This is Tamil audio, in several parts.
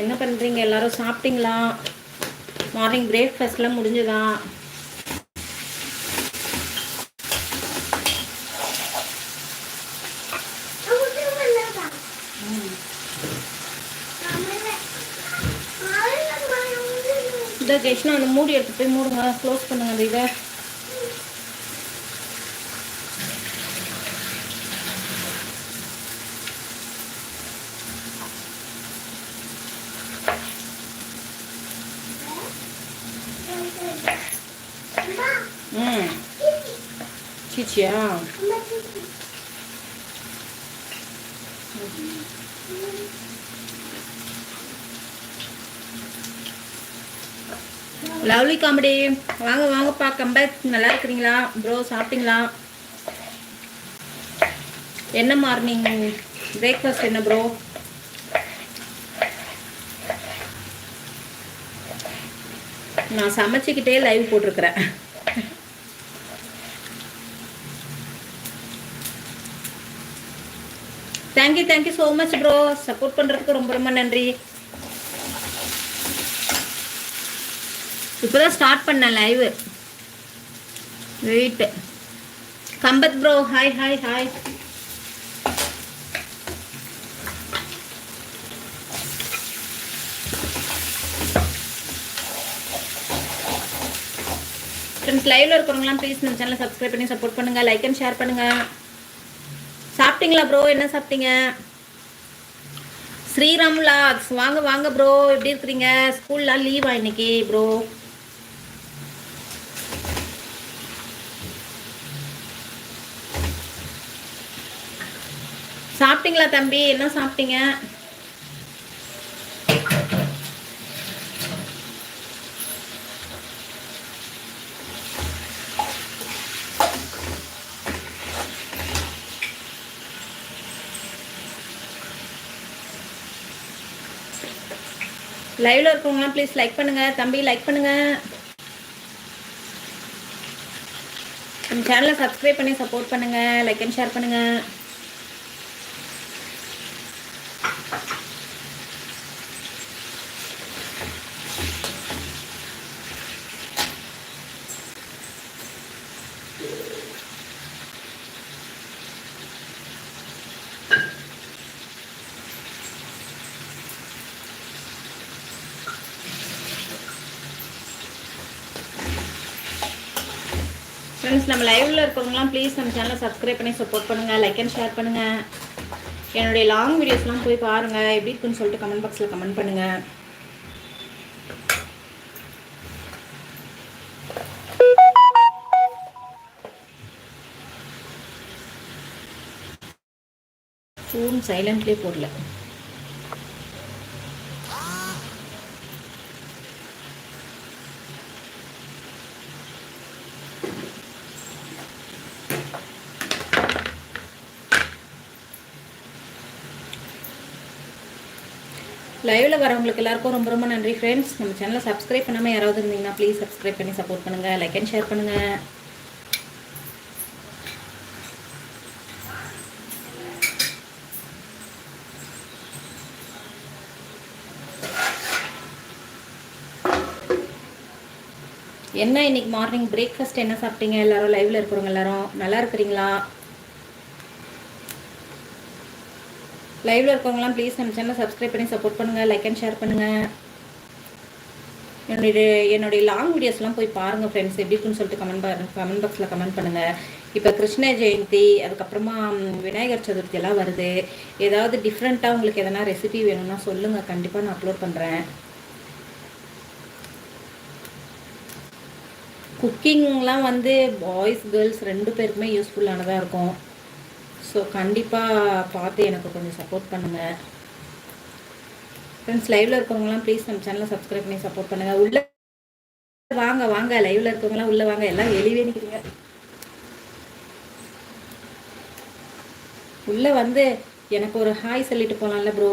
என்ன பண்ணுறீங்க எல்லாரும் சாப்பிட்டீங்களா? மார்னிங் பிரேக்ஃபாஸ்ட்லாம் முடிஞ்சுதா? இந்த ஜெஷ்னா அந்த மூடி எடுத்து போய் மூடுங்க. க்ளோஸ் பண்ணுங்க அந்த இதை. சீச்சியா லவ்லி காமெடி வாங்க வாங்கப்பா கம்பேக் நல்லா இருக்கிறீங்களா? ப்ரோ சாப்பிட்டீங்களா? என்ன மார்னிங் பிரேக்ஃபாஸ்ட் என்ன ப்ரோ நான் சமைச்சிக்கிட்டே லைவ் போட்டிருக்கிறேன். Thank you thank you so much bro support பண்ணுறதுக்கு ரொம்ப ரொம்ப நன்றி. இப்போதான் ஸ்டார்ட் பண்ணேன் live wait combat bro hi hi hi friends லைவ்ல இருக்கிறவங்களாம் ப்ளீஸ் நம்ம சேனலை சப்ஸ்கிரைப் பண்ணி சப்போர்ட் பண்ணுங்க லைக் அண்ட் ஷேர் பண்ணுங்க. சாப்பிட்டீங்களா ப்ரோ என்ன சாப்பிட்டீங்க? ஸ்ரீராம் லாக்ஸ் வாங்க வாங்க ப்ரோ எப்படி இருக்கிறீங்க? ஸ்கூல்லாம் லீவா இன்னைக்கு ப்ரோ சாப்பிட்டீங்களா தம்பி? என்ன சாப்பிட்டீங்க? லைவ்ல இருக்கவங்களாம் ப்ளீஸ் லைக் பண்ணுங்க. தம்பி லைக் பண்ணுங்க. நம்ம சேனலை சப்ஸ்கிரைப் பண்ணி சப்போர்ட் பண்ணுங்க. லைக் அண்ட் ஷேர் பண்ணுங்க. ஃப்ரெண்ட்ஸ் நம்ம லைவ்ல இருக்கவங்களாம் ப்ளீஸ் நம்ம சேனலை சப்ஸ்கிரைப் பண்ணி சப்போர்ட் பண்ணுங்க லைக் அண்ட் ஷேர் பண்ணுங்க. என்னுடைய லாங் வீடியோஸ்லாம் போய் பாருங்க. எப்படி இருக்குன்னு சொல்லிட்டு கமெண்ட் பாக்ஸில் கமெண்ட் பண்ணுங்க. ஃபோன் சைலண்ட்லேயே போடல லைவ்ல வரவங்களுக்கு எல்லாருக்கும் ரொம்ப ரொம்ப நன்றி ஃப்ரெண்ட்ஸ் நம்ம சேனலை சப்ஸ்கிரைப் பண்ணாமல் யாராவது இருந்தீங்கன்னா ப்ளீஸ் சப்ஸ்கிரைப் பண்ணி சப்போர்ட் பண்ணுங்க. லைக் அண்ட் ஷேர் பண்ணுங்கள் என்ன இன்னைக்கு மார்னிங் பிரேக்ஃபாஸ்ட் என்ன சாப்பிட்டீங்க? எல்லாரும் லைவ்ல இருக்கிறவங்க எல்லாரும் நல்லா இருக்கிறீங்களா? லைவில் இருக்கவங்களாம் ப்ளீஸ் நம்ம சேனல் சப்ஸ்கிரைப் பண்ணி சப்போர்ட் பண்ணுங்கள் லைக் அண்ட் ஷேர் பண்ணுங்கள் என்னுடைய என்னுடைய லாங் வீடியோஸ்லாம் போய் பாருங்கள் ஃப்ரெண்ட்ஸ் எப்படி இருக்குன்னு சொல்லிட்டு கமெண்ட் கமெண்ட் பாக்ஸில் கமெண்ட் பண்ணுங்கள் இப்போ கிருஷ்ண ஜெயந்தி அதுக்கப்புறமா விநாயகர் சதுர்த்தி எல்லாம் வருது. ஏதாவது டிஃப்ரெண்ட்டாக உங்களுக்கு எதனா ரெசிபி வேணும்னா சொல்லுங்கள் கண்டிப்பாக நான் அப்லோட் பண்ணுறேன் குக்கிங்லாம் வந்து பாய்ஸ் கேர்ள்ஸ் ரெண்டு பேருக்குமே யூஸ்ஃபுல்லானதாக இருக்கும். ஸோ கண்டிப்பாக பார்த்து எனக்கு கொஞ்சம் சப்போர்ட் பண்ணுங்கள் ஃப்ரெண்ட்ஸ் லைவ்ல இருக்கவங்கலாம் ப்ளீஸ் நம்ம சேனலை சப்ஸ்கிரைப் பண்ணி சப்போர்ட் பண்ணுங்கள் உள்ள வாங்க வாங்க. லைவ்ல இருக்கவங்கலாம் உள்ள வாங்க. எல்லாம் வெளியே நிற்கிறீங்க உள்ள வந்து எனக்கு ஒரு ஹாய் சொல்லிட்டு போகலாம்ல ப்ரோ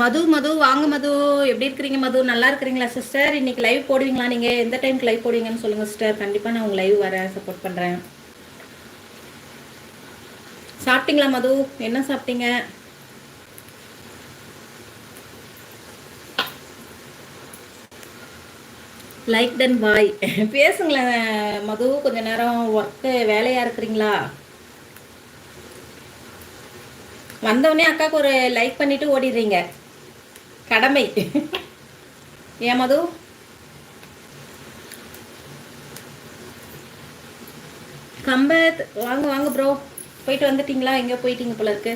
மது மது வாங்க மது. எப்படி இருக்கிறீங்க மது? நல்லா இருக்கிறீங்களா சிஸ்டர் இன்னைக்கு லைவ் போடுவீங்களா நீங்க? எந்த டைம்க்கு லைவ் போடுவீங்கன்னு சொல்லுங்க சிஸ்டர் கண்டிப்பா நான் உங்க லைவ் வரேன் சப்போர்ட் பண்றேன். சாப்பிட்டீங்களா மது? என்ன சாப்பிட்டீங்க? லைக் டன் பாய் பேசுங்களேன் மது. கொஞ்ச நேரம் ஒர்க்கு வேலையா இருக்கிறீங்களா? வந்தவொடனே அக்காவுக்கு ஒரு லைக் பண்ணிட்டு ஓடிடுறீங்க. கடமை. ஏன் மது? கம்பத் வாங்க வாங்க ப்ரோ போயிட்டு வந்துட்டீங்களா? எங்கே போயிட்டீங்க போல இருக்கு.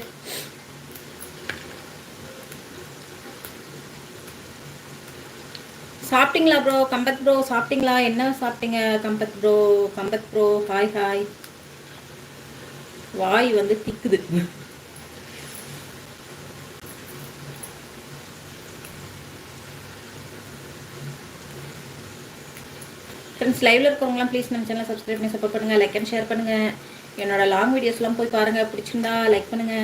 சாப்பிட்டீங்களா ப்ரோ கம்பத் ப்ரோ சாப்பிட்டீங்களா? என்ன சாப்பிட்டீங்க? Combat bro combat bro hi hi வாய் வந்து திக்குது. ஃப்ரெண்ட்ஸ் லைவ்ல இருக்கவங்களாம் ப்ளீஸ் நம்ம சேனல் சப்ஸ்கிரைப் பண்ணி சப்போர்ட் பண்ணுங்க லைக் அண்ட் ஷேர் பண்ணுங்க. என்னோட லாங் வீடியோஸ்லாம் போய் பாருங்க. பிடிச்சிருந்தா லைக் பண்ணுங்க.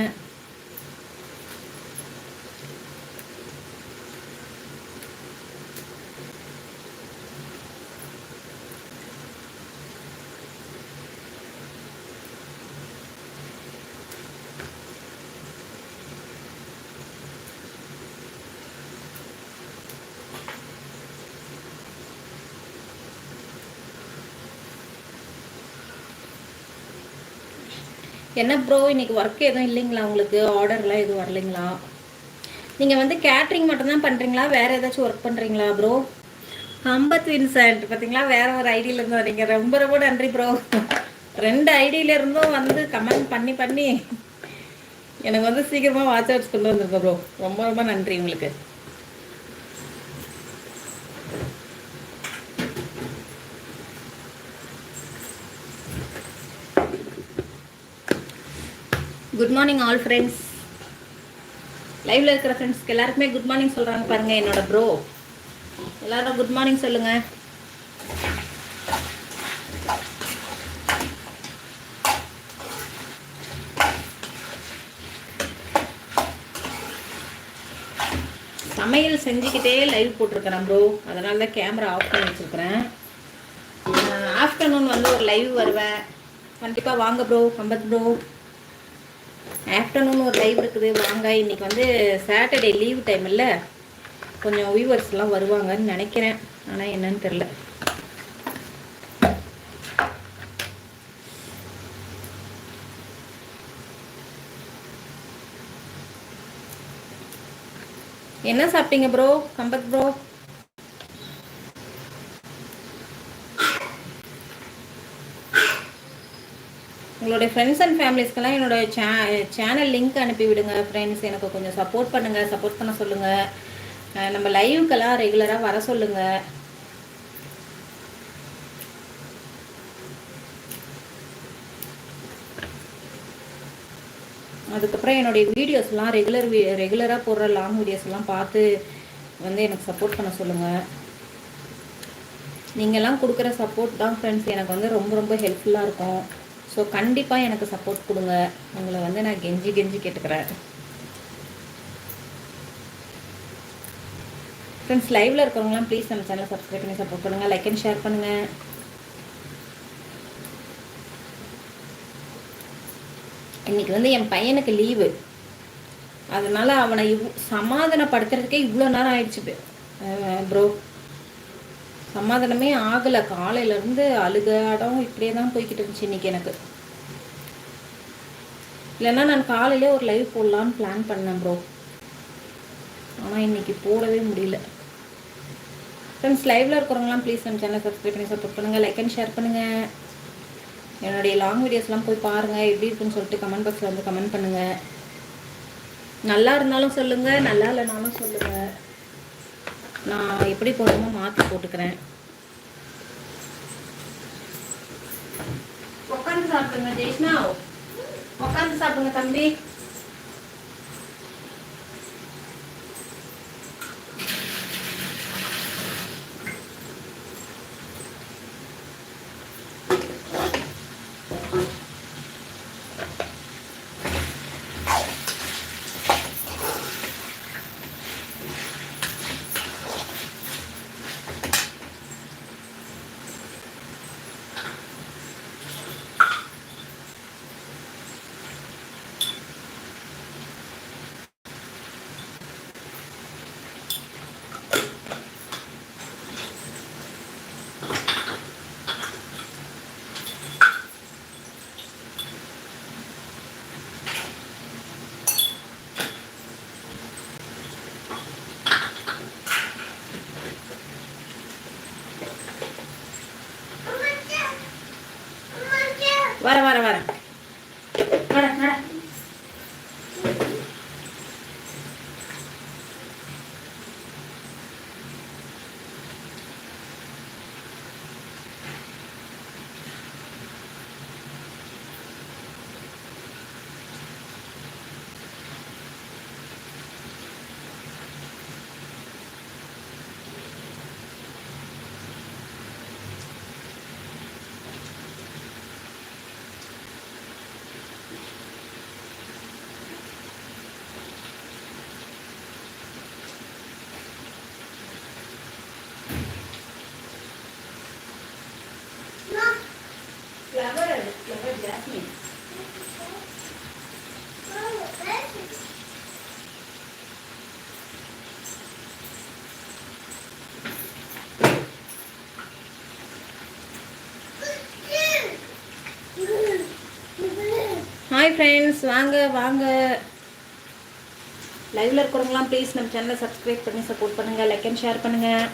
என்ன ப்ரோ இன்னைக்கு ஒர்க் எதுவும் இல்லைங்களா உங்களுக்கு? ஆர்டர்லாம் எதுவும் வரலைங்களா? நீங்கள் வந்து கேட்ரிங் மட்டும்தான் பண்ணுறீங்களா வேறு ஏதாச்சும் ஒர்க் பண்ணுறீங்களா ப்ரோ ஐம்பத்து வின்சென்ட் பார்த்தீங்களா வேற ஒரு ஐடியிலேருந்து வரீங்க ரொம்ப ரொம்ப நன்றி ப்ரோ ரெண்டு ஐடியில இருந்தும் வந்து கமெண்ட் பண்ணி பண்ணி எனக்கு வந்து சீக்கிரமாக வாட்ச் அவுட்ஸ் கொண்டு வந்திருக்கேன் ப்ரோ ரொம்ப ரொம்ப நன்றி உங்களுக்கு. குட் மார்னிங் ஆல் ஃப்ரெண்ட்ஸ் லைவ்ல இருக்கிற ஃப்ரெண்ட்ஸ்க்கு எல்லாருக்குமே குட் மார்னிங் சொல்றாங்க பாருங்க என்னோட ப்ரோ எல்லாரும் குட் மார்னிங் சொல்லுங்க. சமையல் செஞ்சுக்கிட்டே லைவ் போட்டிருக்கிறேன் ப்ரோ அதனால தான் கேமரா ஆஃப் பண்ணி வச்சுருக்கிறேன். ஆஃப்டர்நூன் வந்து ஒரு லைவ் வருவேன். கண்டிப்பாக வாங்க ப்ரோ கம்பத் ப்ரோ ஆஃப்டர்நூன் ஒரு லைவ் இருக்குது. வாங்க இன்னைக்கு வந்து சாட்டர்டே லீவ் டைம் இல்லை. கொஞ்சம் வியூவர்ஸ்லாம் வருவாங்கன்னு நினைக்கிறேன். ஆனால் என்னன்னு தெரில என்ன சாப்பிட்டீங்க ப்ரோ கம்பத் ப்ரோ உங்களுடைய ஃப்ரெண்ட்ஸ் அண்ட் ஃபேமிலிஸ்க்கெல்லாம் என்னோட சே சேனல் லிங்க் அனுப்பி விடுங்க. ஃப்ரெண்ட்ஸ் எனக்கு கொஞ்சம் சப்போர்ட் பண்ணுங்கள் சப்போர்ட் பண்ண சொல்லுங்கள் நம்ம லைவுக்கெல்லாம் ரெகுலராக வர சொல்லுங்கள் அதுக்கப்புறம் என்னுடைய வீடியோஸ்லாம் ரெகுலர் வீ ரெகுலராக போடுற லாங் வீடியோஸ்லாம் பார்த்து வந்து எனக்கு சப்போர்ட் பண்ண சொல்லுங்கள் நீங்கள்லாம் கொடுக்குற சப்போர்ட் தான் ஃப்ரெண்ட்ஸ் எனக்கு வந்து ரொம்ப ரொம்ப ஹெல்ப்ஃபுல்லாக இருக்கும். ஸோ கண்டிப்பாக எனக்கு சப்போர்ட் கொடுங்க. உங்களை வந்து நான் கெஞ்சி கெஞ்சி கேட்டுக்கிறேன். ஃப்ரெண்ட்ஸ் லைவில் இருக்கிறவங்களாம் ப்ளீஸ் நம்ம சேனலை சப்ஸ்கிரைப் பண்ணி சப்போர்ட் பண்ணுங்கள் லைக் அண்ட் ஷேர் பண்ணுங்கள் இன்னைக்கு வந்து என் பையனுக்கு லீவு அதனால அவனை இவ் சமாதானப்படுத்துறதுக்கே இவ்வளோ நேரம் ஆயிடுச்சு. ப்ரோ சமாதானமே ஆகலை. காலையிலேருந்து அழுகாடம் இப்படியே தான் போய்கிட்டு இருந்துச்சு இன்னைக்கு எனக்கு. இல்லைன்னா நான் காலையிலே ஒரு லைவ் போடலான்னு பிளான் பண்ணேன் ப்ரோ ஆனால் இன்னைக்கு போடவே முடியல. ஃப்ரெண்ட்ஸ் லைவில் இருக்கிறவங்களாம் ப்ளீஸ் நம்ம சேனல் சப்ஸ்கிரைப் பண்ணி சப்போர்ட் பண்ணுங்கள் லைக் அண்ட் ஷேர் பண்ணுங்கள் என்னுடைய லாங் வீடியோஸ்லாம் போய் பாருங்கள் எப்படி இருக்குன்னு சொல்லிட்டு கமெண்ட் பாக்ஸில் வந்து கமெண்ட் பண்ணுங்கள் நல்லா இருந்தாலும் சொல்லுங்கள் நல்லா இல்லைனாலும் சொல்லுங்கள் நான் எப்படி போடணுமோ மாற்றி போட்டுக்கிறேன். உட்காந்து சாப்பிடுங்க ஜெய்ஷ்ணா. உட்காந்து சாப்பிடுங்க தம்பி. Para, para, para. ஃப்ரெண்ட்ஸ் வாங்க வாங்க. லைவ்ல இருக்கிறவங்களாம் ப்ளீஸ் நம்ம சேனலை சப்ஸ்கிரைப் பண்ணி சப்போர்ட் பண்ணுங்கள் லைக் அண்ட் ஷேர் பண்ணுங்கள்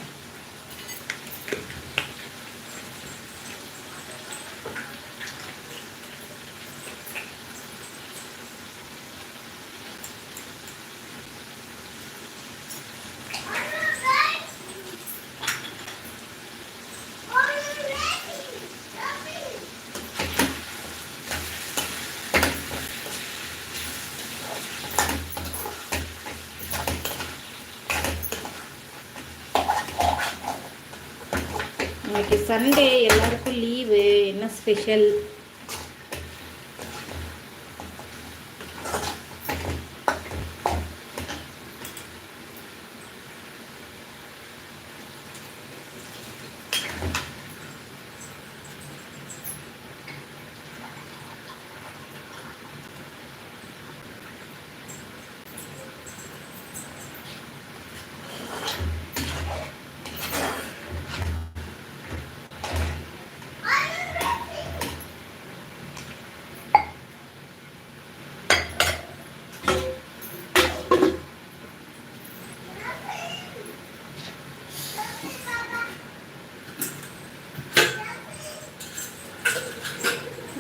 இன்னைக்கு சண்டே எல்லாருக்கும் லீவு என்ன ஸ்பெஷல்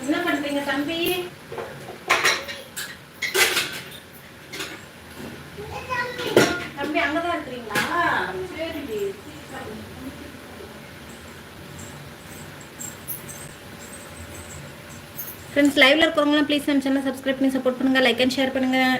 என்ன பண்றீங்க தம்பி தம்பி அங்கதான் இருக்கிறீங்களா சரி ஃப்ரெண்ட்ஸ் லைவ்ல இருக்கிறவங்களும் ப்ளீஸ் நம்ம சேனல் சப்ஸ்கிரைப் பண்ணி சப்போர்ட் பண்ணுங்க லைக் அண்ட் ஷேர் பண்ணுங்கள்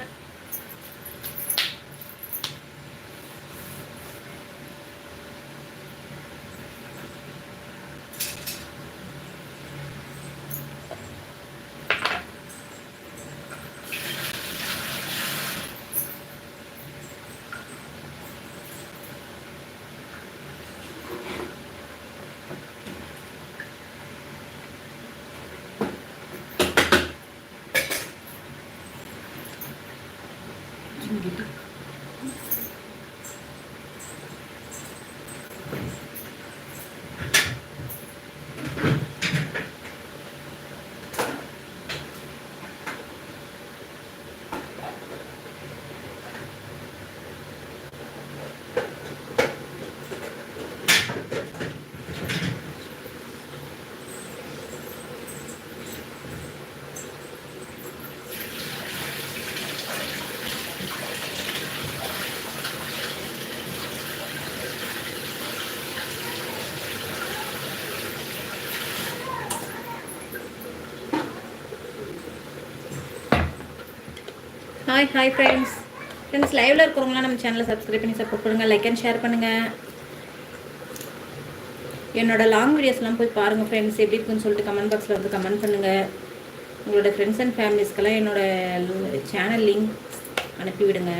ஹாய் ஹாய் ஃப்ரெண்ட்ஸ் ஃப்ரெண்ட்ஸ் லைவ்ல இருக்கிறவங்களாம் நம்ம சேனலை சப்ஸ்கிரைப் பண்ணி சப்போர்ட் பண்ணுங்க லைக் அண்ட் ஷேர் பண்ணுங்க. என்னோட லாங் வீடியோஸ்லாம் போய் பாருங்கள் ஃப்ரெண்ட்ஸ் எப்படி இருக்குன்னு சொல்லிட்டு கமெண்ட் பாக்ஸில் வந்து கமெண்ட் பண்ணுங்கள் உங்களோட ஃப்ரெண்ட்ஸ் அண்ட் ஃபேமிலிஸ்க்கெல்லாம் என்னோட சேனல் லிங்க் அனுப்பிவிடுங்க.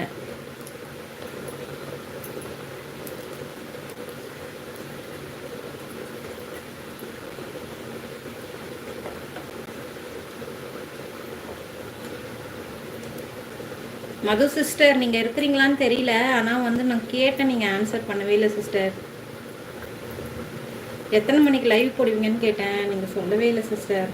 மது சிஸ்டர் நீங்கள் இருக்கிறீங்களான்னு தெரியல. ஆனால் வந்து நான் கேட்டேன் நீங்கள் ஆன்சர் பண்ணவே இல்லை சிஸ்டர் எத்தனை மணிக்கு லைவ் போடுவீங்கன்னு கேட்டேன் நீங்கள் சொல்லவே இல்லை சிஸ்டர்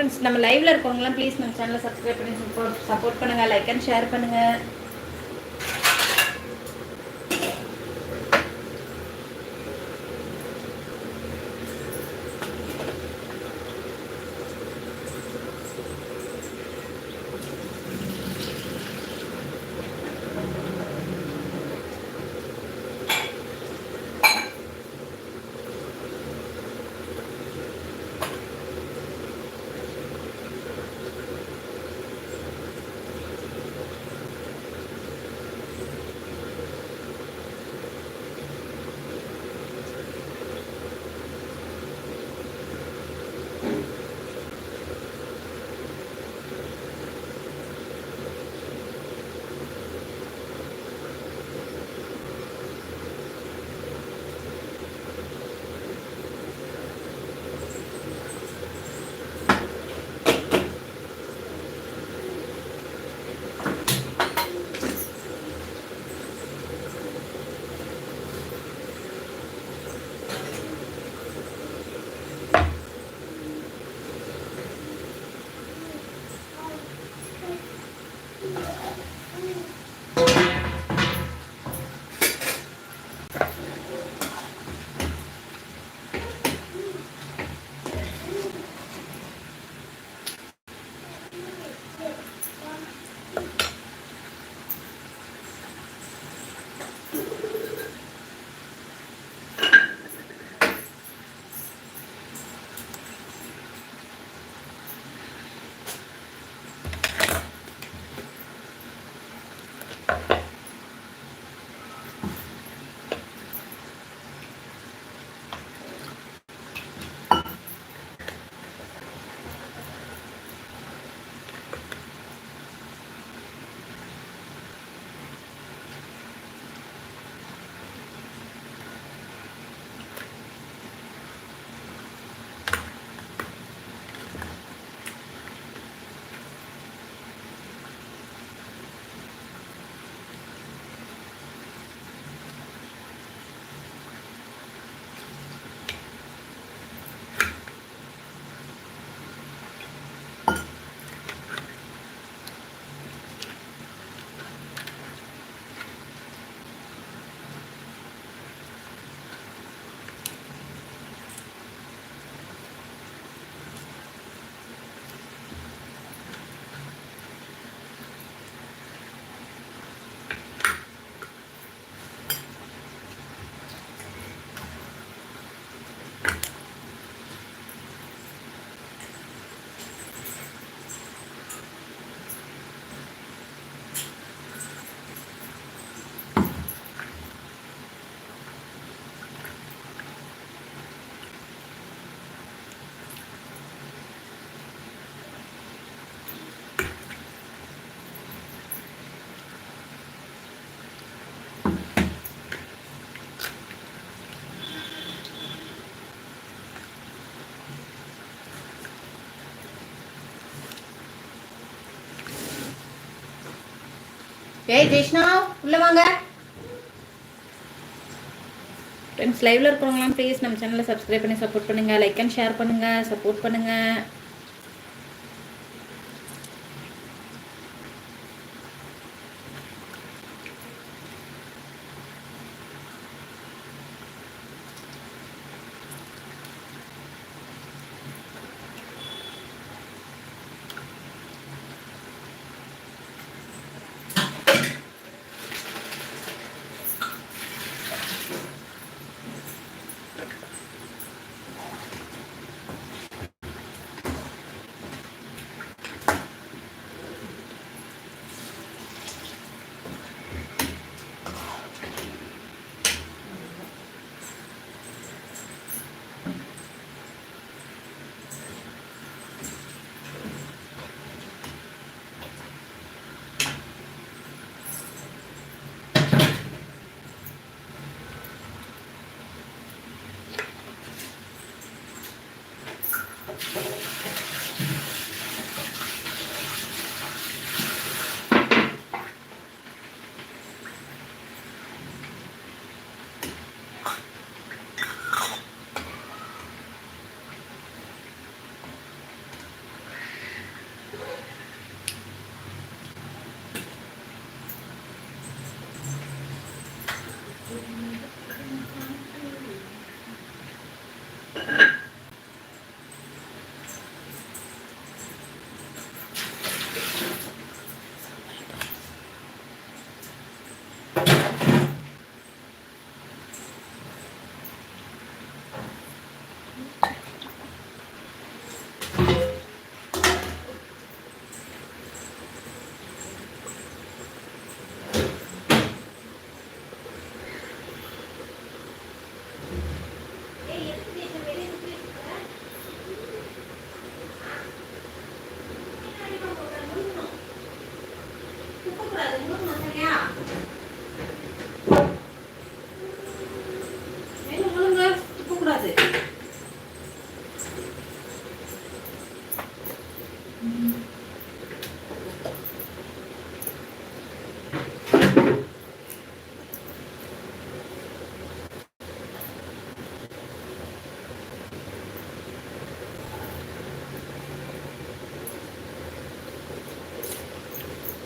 ஃப்ரெண்ட்ஸ் நம்ம லைவ்ல இருக்கவங்களாம் ப்ளீஸ் நம்ம சேனலை சப்ஸ்கிரைப் பண்ணி சப்போர்ட் சப்போர்ட் பண்ணுங்க லைக் அண்ட் ஷேர் பண்ணுங்க ஏய் ஜெய்ஷ்ணா உள்ள வாங்க. ஃப்ரெண்ட்ஸ் லைவ்ல இருக்கிறவங்களாம் ப்ளீஸ் நம்ம சேனலை சப்ஸ்கிரைப் பண்ணி சப்போர்ட் பண்ணுங்க லைக் அண்ட் ஷேர் பண்ணுங்க சப்போர்ட் பண்ணுங்க.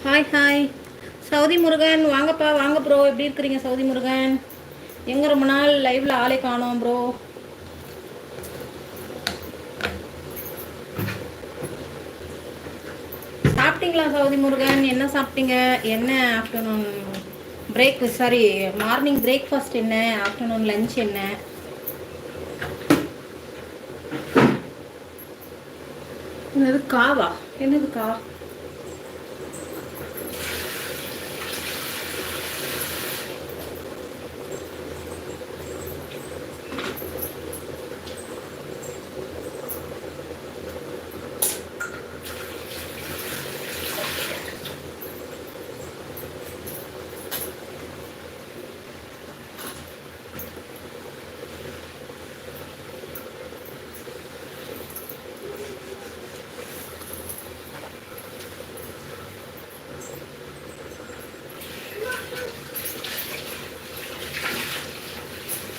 ஹாய் ஹாய் சவுதி முருகன் வாங்கப்பா வாங்க ப்ரோ எப்படி இருக்கிறீங்க சவுதி முருகன்? எங்கே ரொம்ப நாள் லைவில் ஆளே காணோம் ப்ரோ சாப்பிட்டீங்களா சவுதி முருகன்? என்ன சாப்பிட்டீங்க? என்ன afternoon break sorry morning breakfast என்ன? ஆஃப்டர்நூன் லஞ்ச் என்ன? என்னது காவா? என்னது கா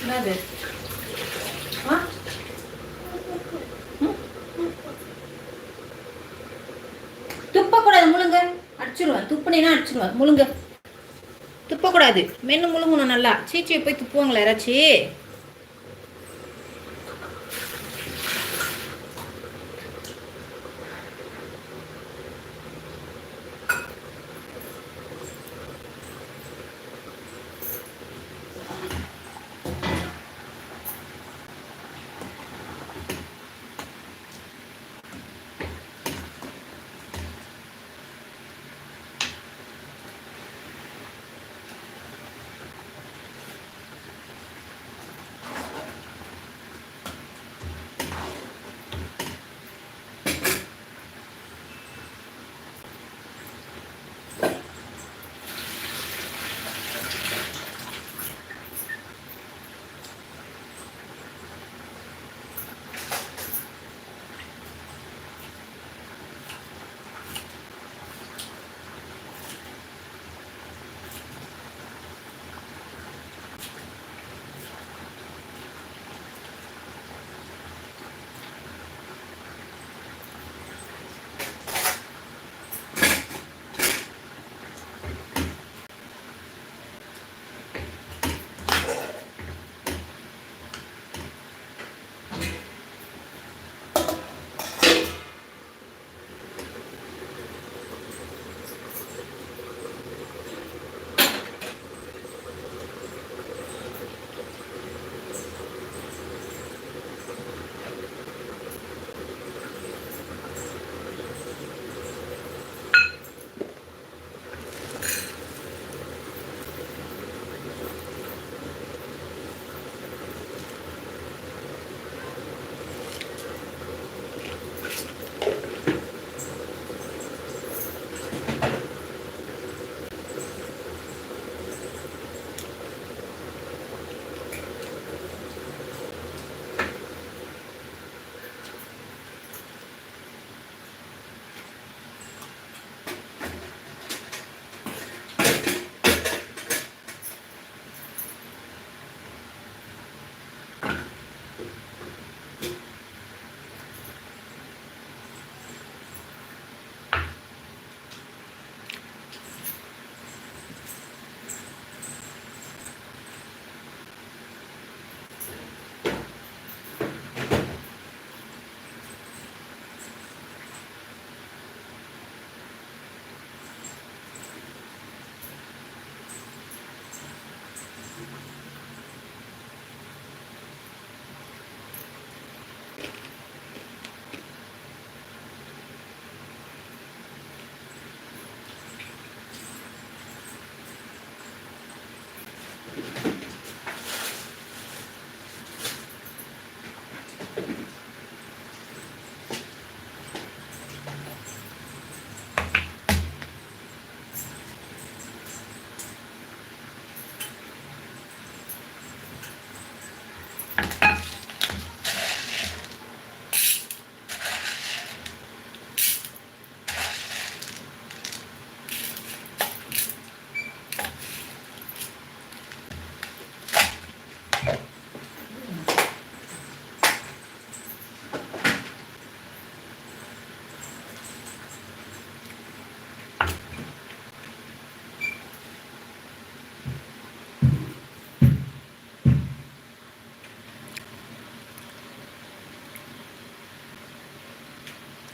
என்னது ஆ ம்? துப்பக்கூடாது முழுங்க அடிச்சிருவேன் துப்புனேன்னா முழுங்க. துப்பக்கூடாது. மென்னு முழுங்கணும் நல்லா. சீச்சியை போய் துப்புவாங்களா யாராச்சி?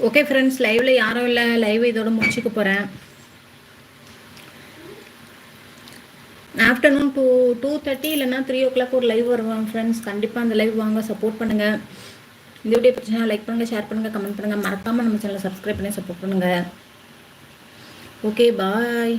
ஓகே ஃப்ரெண்ட்ஸ் லைவில் யாரும் இல்லை. லைவ் இதோட முடிச்சுக்க போகிறேன் ஆஃப்டர்நூன் டூ டூ தேர்ட்டி இல்லைன்னா த்ரீ ஓ கிளாக் ஒரு லைவ் வருவாங்க ஃப்ரெண்ட்ஸ் கண்டிப்பாக அந்த லைவ் வாங்க சப்போர்ட் பண்ணுங்கள் இந்த வீடியோ பிடிச்சா லைக் பண்ணுங்கள் ஷேர் பண்ணுங்கள் கமெண்ட் பண்ணுங்கள் மறக்காமல் நம்ம சேனலை சப்ஸ்கிரைப் பண்ணி சப்போர்ட் பண்ணுங்கள் ஓகே பாய்